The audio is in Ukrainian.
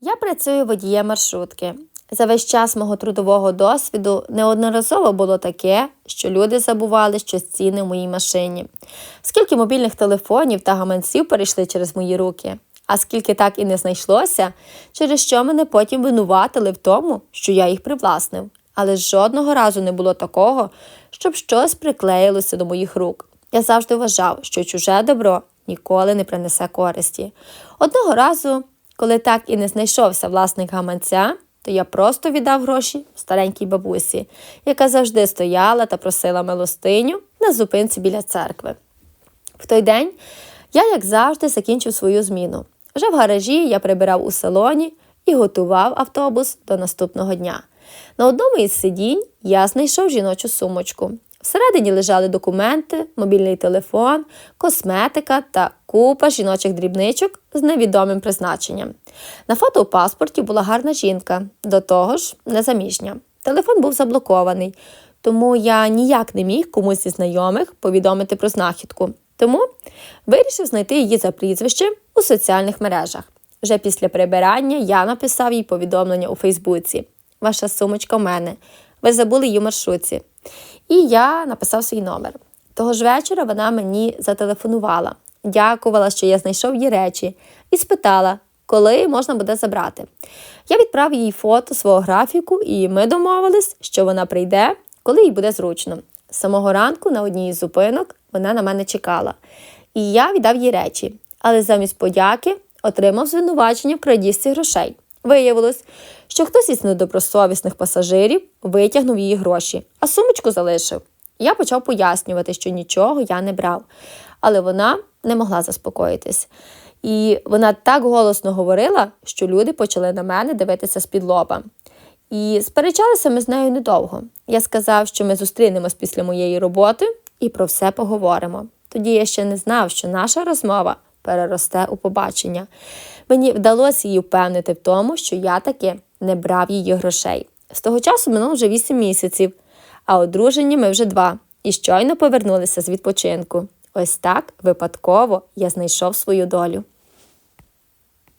Я працюю водієм маршрутки. За весь час мого трудового досвіду неодноразово було таке, що люди забували щось цінне в моїй машині. Скільки мобільних телефонів та гаманців перейшли через мої руки, а скільки так і не знайшлося, через що мене потім винуватили в тому, що я їх привласнив. Але жодного разу не було такого, щоб щось приклеїлося до моїх рук. Я завжди вважав, що чуже добро ніколи не принесе користі. Одного разу, коли так і не знайшовся власник гаманця, то я просто віддав гроші старенькій бабусі, яка завжди стояла та просила милостиню на зупинці біля церкви. В той день я, як завжди, закінчив свою зміну. Вже в гаражі я прибирав у салоні і готував автобус до наступного дня. На одному із сидінь я знайшов жіночу сумочку. Всередині лежали документи, мобільний телефон, косметика та купа жіночих дрібничок з невідомим призначенням. На фото у паспорті була гарна жінка, до того ж незаміжня. Телефон був заблокований, тому я ніяк не міг комусь зі знайомих повідомити про знахідку. Тому вирішив знайти її за прізвищем у соціальних мережах. Вже після прибирання я написав їй повідомлення у Фейсбуці. Ваша сумочка в мене. Ви забули її в маршрутці. І я написав свій номер. Того ж вечора вона мені зателефонувала, дякувала, що я знайшов її речі, і спитала, коли можна буде забрати. Я відправив їй фото свого графіку, і ми домовились, що вона прийде, коли їй буде зручно. З самого ранку на одній із зупинок вона на мене чекала. І я віддав їй речі, але замість подяки отримав звинувачення в крадіжці грошей. Виявилось, що хтось із недобросовісних пасажирів витягнув її гроші, а сумочку залишив. Я почав пояснювати, що нічого я не брав, але вона не могла заспокоїтись. І вона так голосно говорила, що люди почали на мене дивитися з-під лоба. І сперечалися ми з нею недовго. Я сказав, що ми зустрінемось після моєї роботи і про все поговоримо. Тоді я ще не знав, що наша розмова переросте у побачення. Мені вдалося її впевнити в тому, що я таки не брав її грошей. З того часу минуло вже 8 місяців, а одружені ми вже два і щойно повернулися з відпочинку. Ось так випадково я знайшов свою долю.